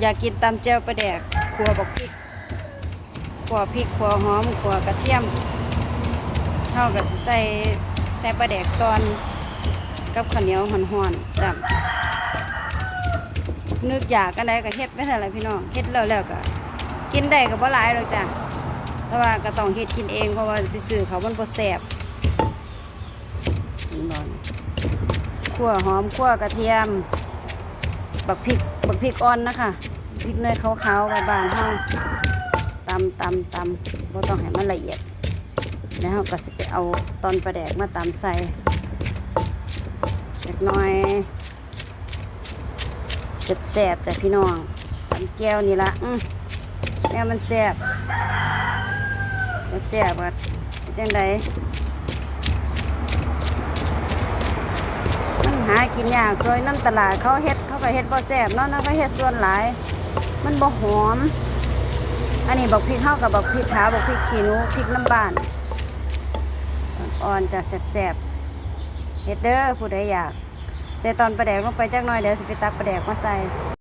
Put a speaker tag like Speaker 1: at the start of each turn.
Speaker 1: อยากกินตำแจ่วปลาแดกขัวบอกพริกขัวพริกขัวหอมขัวกระเทียมเท่ากับใส่ใส่ปลาแดกตอนกับข้าวเหนียวห่อนๆจ้ะนึกอยากกันได้ก็เฮ็ดไม่ใช่อะไรพี่น้องเฮ็ดแล้วแล้วก็กินได้ก็บ่หลายหรอกจ้ะแต่ว่าก็ต้องเฮ็ดกินเองเพราะว่าไปซื้อเขามันบ่แซ่บนี่บ่นขั่วหอมขั่วกระเทียม บักพริกบักพริกอ่อนนะคะพริกเนยขาวๆบานๆเฮาตำตำตำบ่ต้องให้มันละเอียด แล้วเราก็สิไปเอาตอนประแดกมาตำใส่เล็กน้อยแซ่บๆแต่พี่น้องตำแก้วนี่ละอืมแม่มันแซ่บมันแซ่บว่าจังไดมัน หากินยากเคยน้ำตลาดเขาเฮ็ดเขาก็เฮ็ดบ่แซ่บเนาะนะเขาเฮ็ดส่วนหลาย มันบ่หอม อันนี้บอกพริกเข้ากับบอกพริกขาวบอกพริกขี้หนูพริกน้ำบ้านอ่อนจะแสบๆเฮ็ดเด้อผู้ใดอยากใส่ตอนประแดกลงไปจักหน่อยเดี๋ยวสิไปตักประแดกมาใส่